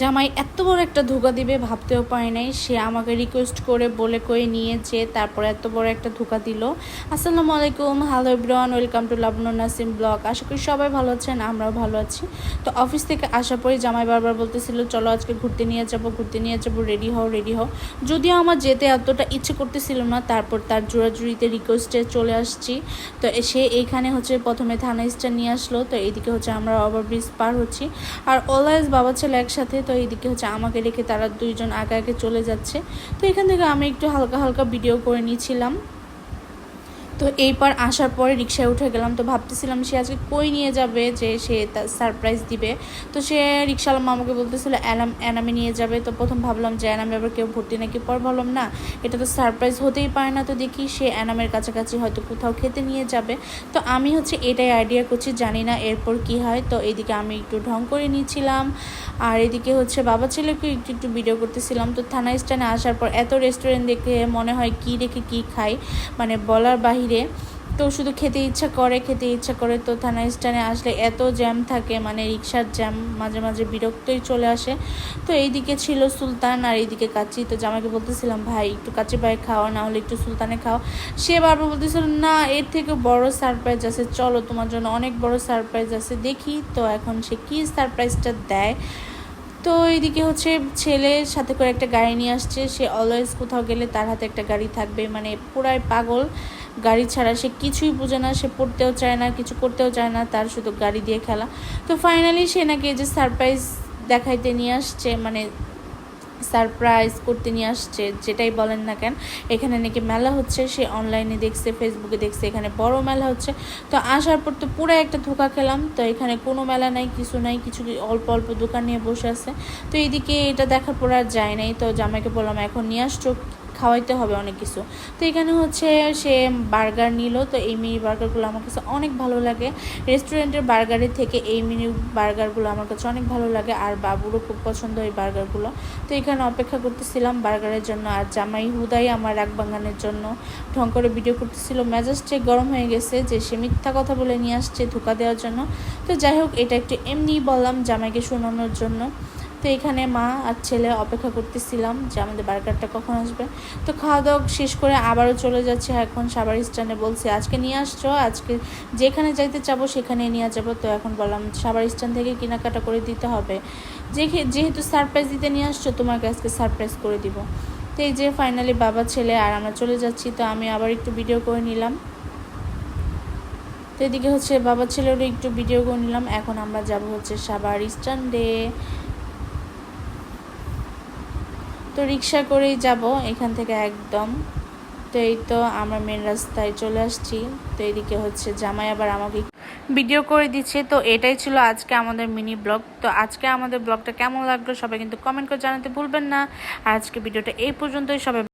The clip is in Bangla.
জামাই এত বড় একটা ধোকা দিবে ভাবতেও পারি নাই। সে আমাকে রিকোয়েস্ট করে, বলে কয়ে নিয়েছে তারপর এত বড় একটা ধোকা দিল। আসসালামু আলাইকুম hello everyone welcome to Labonu Nasim blog. আশা করি সবাই ভালো আছেন, আমরাও ভালো আছি। তো অফিস থেকে আসার পরে জামাই বারবার বলতেছিল, চলো আজকে ঘুরতে নিয়ে যাব, ঘুরতে নিয়ে যাব রেডি হও রেডি হও। যদিও আমার যেতে এতটা ইচ্ছে করতেছিল না, তারপর তার জোড়াজুড়িতে রিকোয়েস্টে চলে আসছি। তো সে এইখানে হচ্ছে প্রথমে থানা স্ট্যান্ড নিয়ে আসলো। তো এইদিকে হচ্ছে আমরা ওভারব্রিজ পার হচ্ছি। আর অলওয়েজ বাবা ছেলে একসাথে তো এইদিকে হচ্ছে আমাকে রেখে তারা দুইজন আগে আগে চলে যাচ্ছে। তো এখান থেকে আমি একটু হালকা হালকা ভিডিও করে নিয়েছিলাম। তো এইবার আসার পরে রিক্সায় উঠে গেলাম, তো ভাবতেছিলাম সে আজকে কই নিয়ে যাবে যে সে তার সারপ্রাইজ দিবে। তো সে রিক্সাওয়ালা মামাকে বলতেছিল অ্যানাম অ্যানামে নিয়ে যাবে। তো প্রথম ভাবলাম যে অ্যানামে আবার কেউ ভর্তি নাকি পর ভাবলাম, না, এটা তো সারপ্রাইজ হতেই পারে না। তো দেখি সে অ্যানামের কাছাকাছি হয়তো কোথাও খেতে নিয়ে যাবে। তো আমি হচ্ছে এটাই আইডিয়া করছি, জানি না এরপর কি হয়। তো এদিকে আমি একটু ঢং করে নিয়েছিলাম আর এদিকে হচ্ছে বাবা ছেলেকে একটু একটু ভিডিও করতেছিলাম। তো থানা স্ট্যান্ডে আসার পর এত রেস্টুরেন্ট দেখে মনে হয় কি রেখে কি খাই। মানে বলার বাহিরে তো শুধু খেতে ইচ্ছা করে, খেতে ইচ্ছা করে তো থানা স্ট্যান্ডে আসলে এত জ্যাম থাকে মানে রিক্সার জ্যাম, মাঝে মাঝে বিরক্তই চলে আসে। তো এইদিকে ছিল সুলতান আর এইদিকে কাচ্চি তো জামাইকে বলতেছিলাম, ভাই, একটু কাচ্চি ভাই খাও, না হলে একটু সুলতানে খাও। সে বারবার বলতেছিল, না, এর থেকে বড় সারপ্রাইজ আছে। চলো, তোমার জন্য অনেক বড় সারপ্রাইজ আছে। দেখি তো এখন সে কী সারপ্রাইজটা দেয়? তো এইদিকে হচ্ছে ছেলের সাথে করে একটা গাড়ি নিয়ে আসছে। সে অলওয়েজ কোথাও গেলে তার হাতে একটা গাড়ি থাকবে। মানে পুরাই পাগল। গাড়ি ছাড়া সে কিছুই বোঝে না, সে পড়তেও চায় না, কিছু করতেও চায় না, তার শুধু গাড়ি দিয়ে খেলা। তো ফাইনালি সে নাকি যে সারপ্রাইজ দেখাইতে নিয়ে আসছে মানে সারপ্রাইজ করতে নিয়ে আসছে, যেটাই বলেন না কেন, এখানে নাকি মেলা হচ্ছে, সে অনলাইনে দেখছে ফেসবুকে দেখছে, এখানে বড় মেলা হচ্ছে। তো আসার পর তো পুরো একটা ধোকা খেলাম, তো এখানে কোনো মেলা নাই, কিছু নাই, কিছু অল্প অল্প দোকান নিয়ে বসে আছে। তো এইদিকে এটা দেখার পর আর যায় নাই, তো জামাইকে বললাম, এখন নিয়ে আসছো খাওয়াইতে হবে অনেক কিছু। তো এখানে হচ্ছে সে বার্গার নিল, তো এই মিনি বার্গারগুলো আমার কাছে অনেক ভালো লাগে। রেস্টুরেন্টের বার্গারের থেকে এই মিনি বার্গারগুলো আমার কাছে অনেক ভালো লাগে, আর বাবুরও খুব পছন্দ এই বার্গারগুলো তো এখানে অপেক্ষা করতেছিলাম বার্গারের জন্য, আর জামাই হুদাই আমার রাগ বাঙানের জন্য ঢং করে ভিডিও করতেছিল। মেজাজটাই গরম হয়ে গেছে যে সে মিথ্যা কথা বলে নিয়ে আসছে ধোকা দেওয়ার জন্য। তো যাই হোক, এটা একটু এমনিই বললাম জামাইকে শোনানোর জন্য। তো এখানে মা আর ছেলে অপেক্ষা করতেছিলাম যে আমাদের বার্গারটা কখন আসবে। তো খাওয়া দাওয়া শেষ করে আবারও চলে যাচ্ছে। এখন সাবার স্ট্যান্ডে বলছি, আজকে নিয়ে আসছো? আজকে যেখানে যাইতে চাবো সেখানে নিয়ে যাব। তো এখন বললাম সাবার স্ট্যান্ড থেকে কেনাকাটা করে দিতে হবে। যেহেতু সারপ্রাইজ দিতে নিয়ে আসছো, তোমাকে আজকে সারপ্রাইজ করে দিব। তো এই যে ফাইনালি বাবা, ছেলে আর আমরা চলে যাচ্ছি। তো আমি আবার একটু ভিডিও করে নিলাম। তো এদিকে হচ্ছে বাবা, ছেলেরও একটু ভিডিও করে নিলাম। এখন আমরা যাব হচ্ছে সাবার স্ট্যান্ডে। তো রিক্সা করেই যাব এখান থেকে একদম। তো এই তো আমরা মেন রাস্তায় চলে আসছি। তো এদিকে হচ্ছে জামাই আবার আমাকে ভিডিও করে দিচ্ছে। তো এটাই ছিল আজকে আমাদের মিনি ব্লগ তো আজকে আমাদের ব্লগটা কেমন লাগল সবাই কিন্তু কমেন্ট করে জানাতে ভুলবেন না। আর আজকে ভিডিওটা এই পর্যন্তই। সবাই